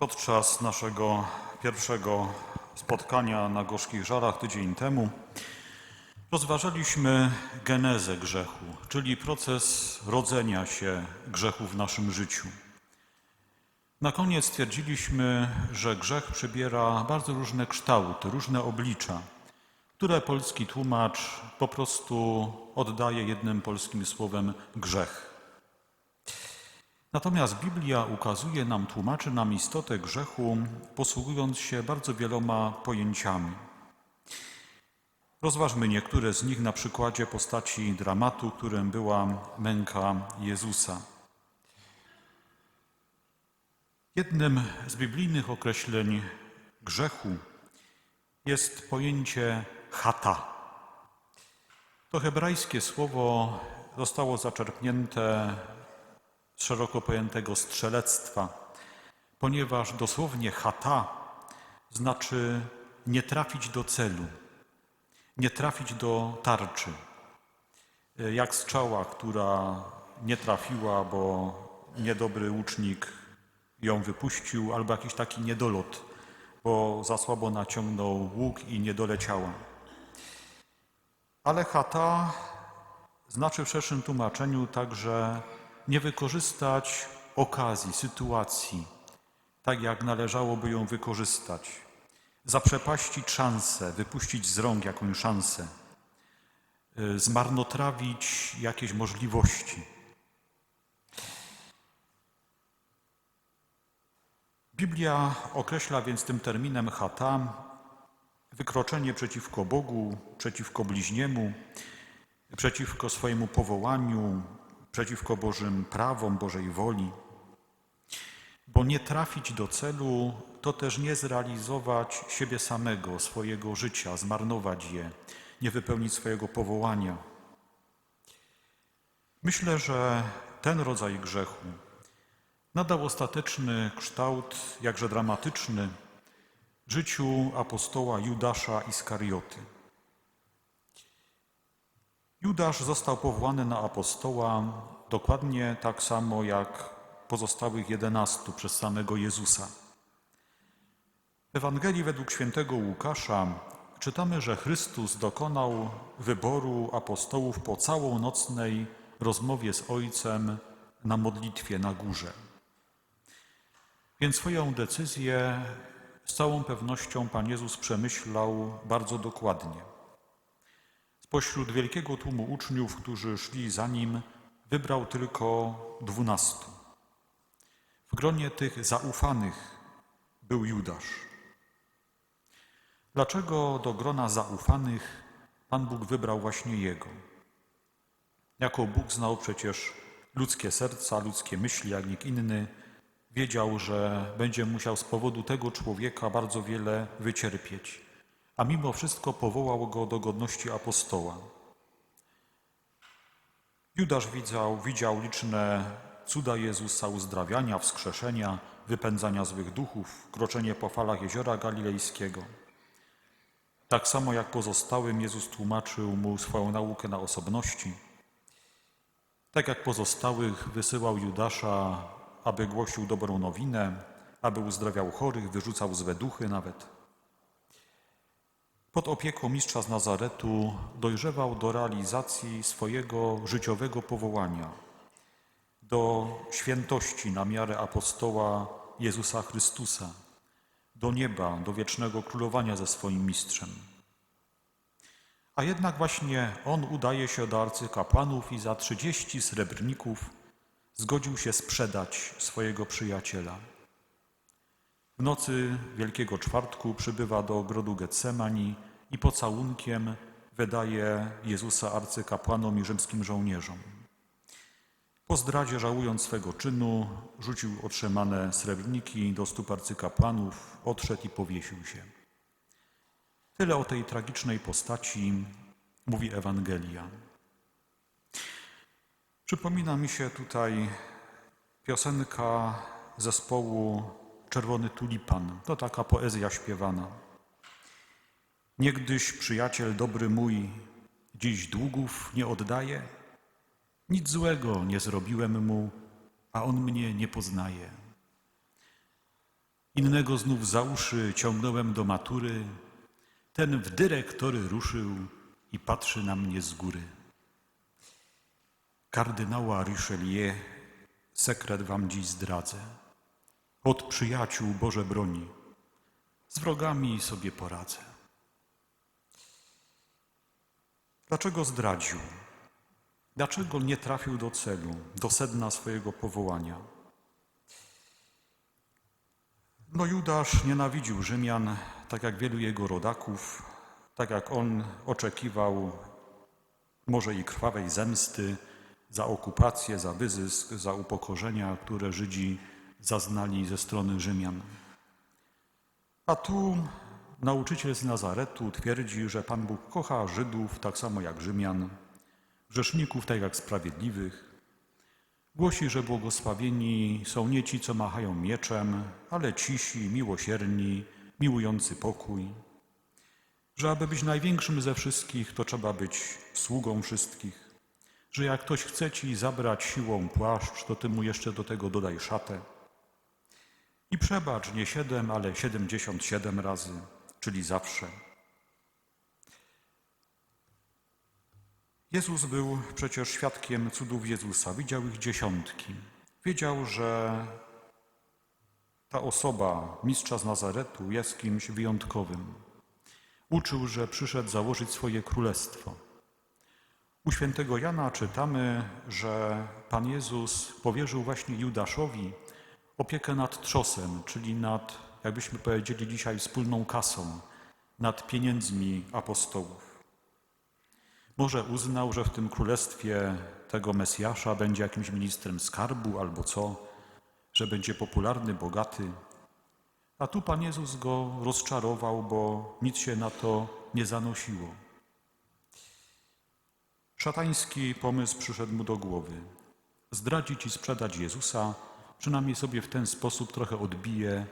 Podczas naszego pierwszego spotkania na Gorzkich Żarach tydzień temu rozważaliśmy genezę grzechu, czyli proces rodzenia się grzechu w naszym życiu. Na koniec stwierdziliśmy, że grzech przybiera bardzo różne kształty, różne oblicza, które polski tłumacz po prostu oddaje jednym polskim słowem grzech. Natomiast Biblia ukazuje nam, tłumaczy nam istotę grzechu, posługując się bardzo wieloma pojęciami. Rozważmy niektóre z nich na przykładzie postaci dramatu, którym była męka Jezusa. Jednym z biblijnych określeń grzechu jest pojęcie chata. To hebrajskie słowo zostało zaczerpnięte szeroko pojętego strzelectwa, ponieważ dosłownie chata znaczy nie trafić do celu, nie trafić do tarczy. Jak strzała, która nie trafiła, bo niedobry łucznik ją wypuścił, albo jakiś taki niedolot, bo za słabo naciągnął łuk i nie doleciała. Ale chata znaczy w szerszym tłumaczeniu także nie wykorzystać okazji, sytuacji, tak jak należałoby ją wykorzystać, zaprzepaścić szansę, wypuścić z rąk jakąś szansę, y, zmarnotrawić jakieś możliwości. Biblia określa więc tym terminem chata wykroczenie przeciwko Bogu, przeciwko bliźniemu, przeciwko swojemu powołaniu, przeciwko Bożym prawom, Bożej woli. Bo nie trafić do celu to też nie zrealizować siebie samego, swojego życia, zmarnować je, nie wypełnić swojego powołania. Myślę, że ten rodzaj grzechu nadał ostateczny kształt, jakże dramatyczny, życiu apostoła Judasza Iskarioty. Judasz został powołany na apostoła dokładnie tak samo jak pozostałych jedenastu przez samego Jezusa. W Ewangelii według świętego Łukasza czytamy, że Chrystus dokonał wyboru apostołów po całą nocnej rozmowie z Ojcem na modlitwie na górze. Więc swoją decyzję z całą pewnością Pan Jezus przemyślał bardzo dokładnie. Spośród wielkiego tłumu uczniów, którzy szli za nim, wybrał tylko dwunastu. W gronie tych zaufanych był Judasz. Dlaczego do grona zaufanych Pan Bóg wybrał właśnie jego? Jako Bóg znał przecież ludzkie serca, ludzkie myśli, jak nikt inny, wiedział, że będzie musiał z powodu tego człowieka bardzo wiele wycierpieć a mimo wszystko powołał go do godności apostoła. Judasz widział, widział liczne cuda Jezusa, uzdrawiania, wskrzeszenia, wypędzania złych duchów, kroczenie po falach jeziora galilejskiego. Tak samo jak pozostałym Jezus tłumaczył mu swoją naukę na osobności. Tak jak pozostałych wysyłał Judasza, aby głosił dobrą nowinę, aby uzdrawiał chorych, wyrzucał złe duchy nawet. Pod opieką mistrza z Nazaretu dojrzewał do realizacji swojego życiowego powołania, do świętości na miarę apostoła Jezusa Chrystusa, do nieba, do wiecznego królowania ze swoim mistrzem. A jednak właśnie on udaje się do arcykapłanów i za trzydzieści srebrników zgodził się sprzedać swojego przyjaciela. W nocy Wielkiego Czwartku przybywa do ogrodu Getsemani i pocałunkiem wydaje Jezusa arcykapłanom i rzymskim żołnierzom. Po zdradzie, żałując swego czynu, rzucił otrzymane srebrniki do stóp arcykapłanów, odszedł i powiesił się. Tyle o tej tragicznej postaci mówi Ewangelia. Przypomina mi się tutaj piosenka zespołu Czerwony Tulipan. To taka poezja śpiewana. Niegdyś przyjaciel dobry mój dziś długów nie oddaje? Nic złego nie zrobiłem mu, a on mnie nie poznaje. Innego znów za uszy ciągnąłem do matury, ten w dyrektory ruszył i patrzy na mnie z góry. Kardynała Richelieu, sekret wam dziś zdradzę. Od przyjaciół Boże broni, z wrogami sobie poradzę. Dlaczego zdradził? Dlaczego nie trafił do celu, do sedna swojego powołania? No Judasz nienawidził Rzymian, tak jak wielu jego rodaków, tak jak on oczekiwał może i krwawej zemsty za okupację, za wyzysk, za upokorzenia, które Żydzi zaznali ze strony Rzymian. A tu nauczyciel z Nazaretu twierdzi, że Pan Bóg kocha Żydów tak samo jak Rzymian, grzeszników tak jak sprawiedliwych. Głosi, że błogosławieni są nie ci, co machają mieczem, ale cisi, miłosierni, miłujący pokój. Że aby być największym ze wszystkich, to trzeba być sługą wszystkich. Że jak ktoś chce ci zabrać siłą płaszcz, to ty mu jeszcze do tego dodaj szatę. I przebacz nie siedem, ale siedemdziesiąt siedem razy, czyli zawsze. Jezus był przecież świadkiem cudów Jezusa, widział ich dziesiątki. Wiedział, że ta osoba, mistrza z Nazaretu, jest kimś wyjątkowym. Uczył, że przyszedł założyć swoje królestwo. U świętego Jana czytamy, że Pan Jezus powierzył właśnie Judaszowi opiekę nad trzosem, czyli nad, jakbyśmy powiedzieli dzisiaj, wspólną kasą, nad pieniędzmi apostołów. Może uznał, że w tym królestwie tego Mesjasza będzie jakimś ministrem skarbu albo co, że będzie popularny, bogaty. A tu Pan Jezus go rozczarował, bo nic się na to nie zanosiło. Szatański pomysł przyszedł mu do głowy. Zdradzić i sprzedać Jezusa, przynajmniej sobie w ten sposób trochę odbije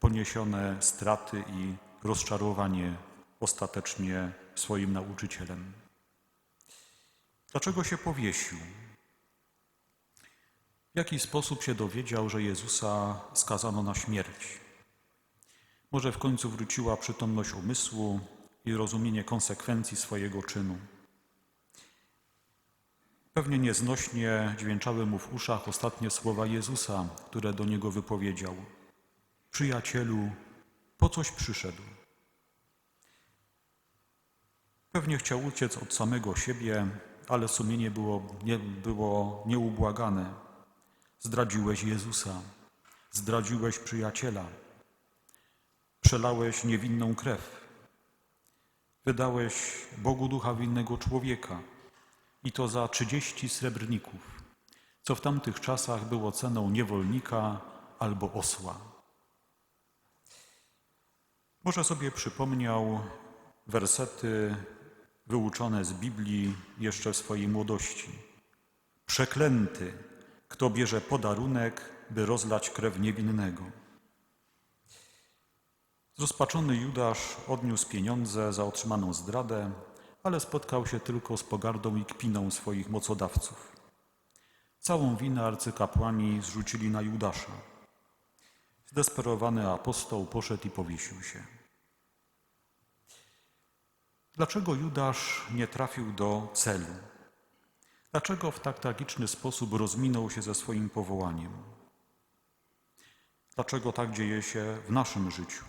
poniesione straty i rozczarowanie ostatecznie swoim nauczycielem. Dlaczego się powiesił? W jaki sposób się dowiedział, że Jezusa skazano na śmierć? Może w końcu wróciła przytomność umysłu i rozumienie konsekwencji swojego czynu. Pewnie nieznośnie dźwięczały mu w uszach ostatnie słowa Jezusa, które do niego wypowiedział. Przyjacielu, po coś przyszedł. Pewnie chciał uciec od samego siebie, ale sumienie było, nie, było nieubłagane. Zdradziłeś Jezusa, zdradziłeś przyjaciela, przelałeś niewinną krew, wydałeś Bogu ducha winnego człowieka i to za trzydzieści srebrników, co w tamtych czasach było ceną niewolnika albo osła. Może sobie przypomniał wersety wyuczone z Biblii jeszcze w swojej młodości. Przeklęty, kto bierze podarunek, by rozlać krew niewinnego. Zrozpaczony Judasz odniósł pieniądze za otrzymaną zdradę, ale spotkał się tylko z pogardą i kpiną swoich mocodawców. Całą winę arcykapłani zrzucili na Judasza. Zdesperowany apostoł poszedł i powiesił się. Dlaczego Judasz nie trafił do celu? Dlaczego w tak tragiczny sposób rozminął się ze swoim powołaniem? Dlaczego tak dzieje się w naszym życiu?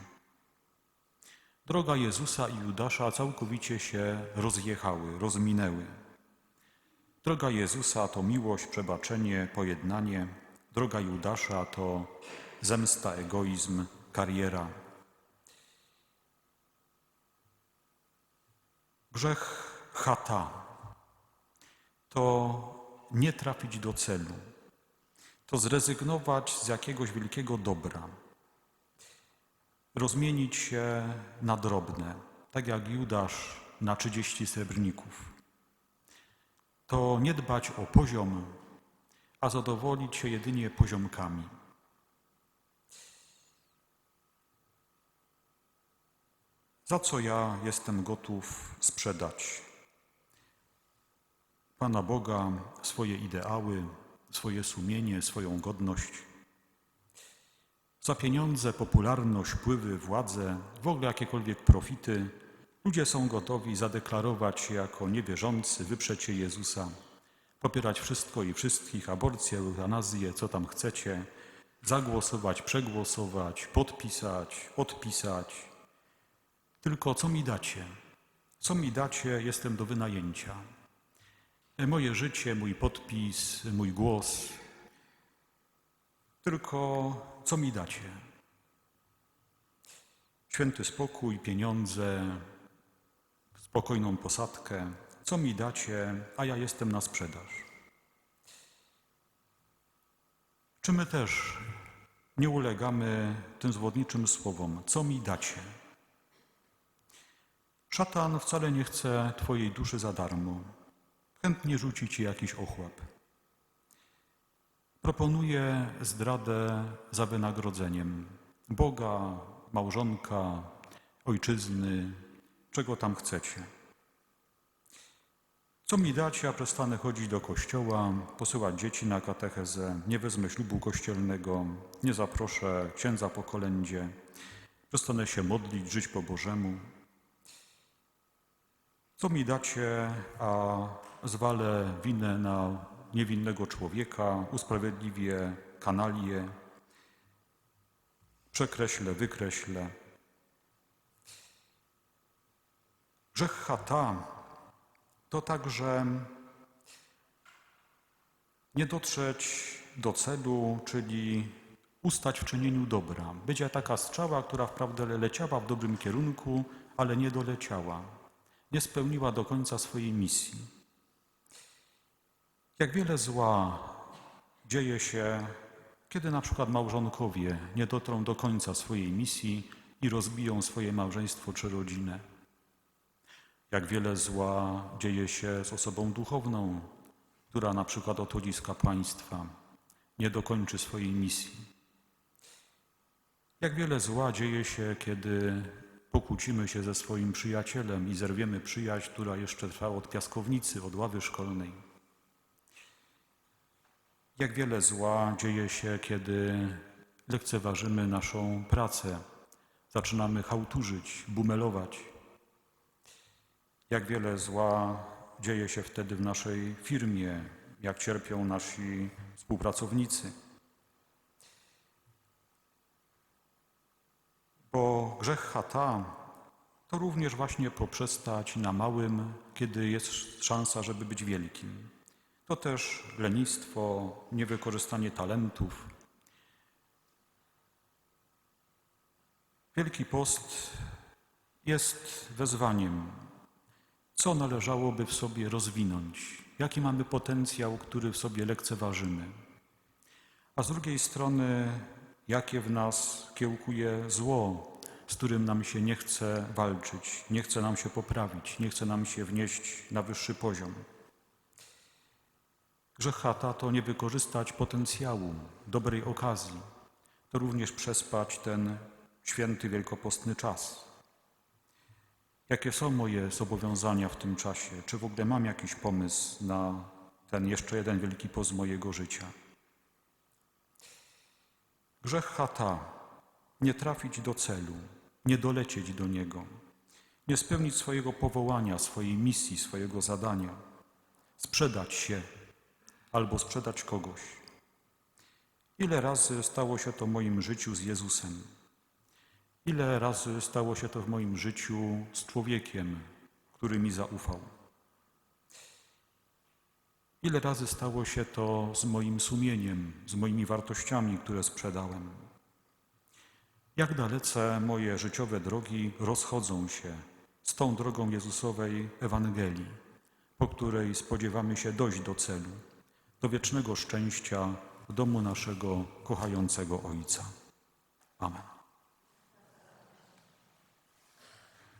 Droga Jezusa i Judasza całkowicie się rozjechały, rozminęły. Droga Jezusa to miłość, przebaczenie, pojednanie. Droga Judasza to zemsta, egoizm, kariera. Grzech chata to nie trafić do celu, to zrezygnować z jakiegoś wielkiego dobra, rozmienić się na drobne, tak jak Judasz na trzydzieści srebrników. To nie dbać o poziom, a zadowolić się jedynie poziomkami. Za co ja jestem gotów sprzedać Pana Boga, swoje ideały, swoje sumienie, swoją godność? Za pieniądze, popularność, wpływy, władzę, w ogóle jakiekolwiek profity, ludzie są gotowi zadeklarować się jako niewierzący, wyprzeć się Jezusa, popierać wszystko i wszystkich, aborcję, eutanazję, co tam chcecie, zagłosować, przegłosować, podpisać, odpisać. Tylko co mi dacie? Co mi dacie, jestem do wynajęcia. Moje życie, mój podpis, mój głos. Tylko co mi dacie? Święty spokój, pieniądze, spokojną posadkę. Co mi dacie, a ja jestem na sprzedaż. Czy my też nie ulegamy tym zwodniczym słowom? Co mi dacie? Szatan wcale nie chce Twojej duszy za darmo. Chętnie rzuci Ci jakiś ochłap. Proponuje zdradę za wynagrodzeniem Boga, małżonka, ojczyzny, czego tam chcecie. Co mi dacie, a przestanę chodzić do kościoła, posyłać dzieci na katechezę, nie wezmę ślubu kościelnego, nie zaproszę księdza po kolędzie, przestanę się modlić, żyć po Bożemu. Co mi dacie, a zwalę winę na niewinnego człowieka, usprawiedliwię kanalię, przekreślę, wykreślę. Grzech chata to także nie dotrzeć do celu, czyli ustać w czynieniu dobra. Będzie taka strzała, która wprawdzie leciała w dobrym kierunku, ale nie doleciała. Nie spełniła do końca swojej misji. Jak wiele zła dzieje się, kiedy na przykład małżonkowie nie dotrą do końca swojej misji i rozbiją swoje małżeństwo czy rodzinę. Jak wiele zła dzieje się z osobą duchowną, która na przykład odchodzi z kapłaństwa, nie dokończy swojej misji. Jak wiele zła dzieje się, kiedy pokłócimy się ze swoim przyjacielem i zerwiemy przyjaźń, która jeszcze trwa od piaskownicy, od ławy szkolnej. Jak wiele zła dzieje się, kiedy lekceważymy naszą pracę, zaczynamy chałturzyć, bumelować. Jak wiele zła dzieje się wtedy w naszej firmie, jak cierpią nasi współpracownicy. Bo grzech chata to również właśnie poprzestać na małym, kiedy jest szansa, żeby być wielkim. To też lenistwo, niewykorzystanie talentów. Wielki Post jest wezwaniem, co należałoby w sobie rozwinąć, jaki mamy potencjał, który w sobie lekceważymy, a z drugiej strony, jakie w nas kiełkuje zło, z którym nam się nie chce walczyć, nie chce nam się poprawić, nie chce nam się wnieść na wyższy poziom. Grzech chata to nie wykorzystać potencjału, dobrej okazji, to również przespać ten święty wielkopostny czas. Jakie są moje zobowiązania w tym czasie? Czy w ogóle mam jakiś pomysł na ten jeszcze jeden wielki post mojego życia? Grzech chata, nie trafić do celu, nie dolecieć do niego, nie spełnić swojego powołania, swojej misji, swojego zadania, sprzedać się albo sprzedać kogoś. Ile razy stało się to w moim życiu z Jezusem? Ile razy stało się to w moim życiu z człowiekiem, który mi zaufał? Ile razy stało się to z moim sumieniem, z moimi wartościami, które sprzedałem? Jak dalece moje życiowe drogi rozchodzą się z tą drogą Jezusowej Ewangelii, po której spodziewamy się dojść do celu, do wiecznego szczęścia w domu naszego kochającego Ojca. Amen.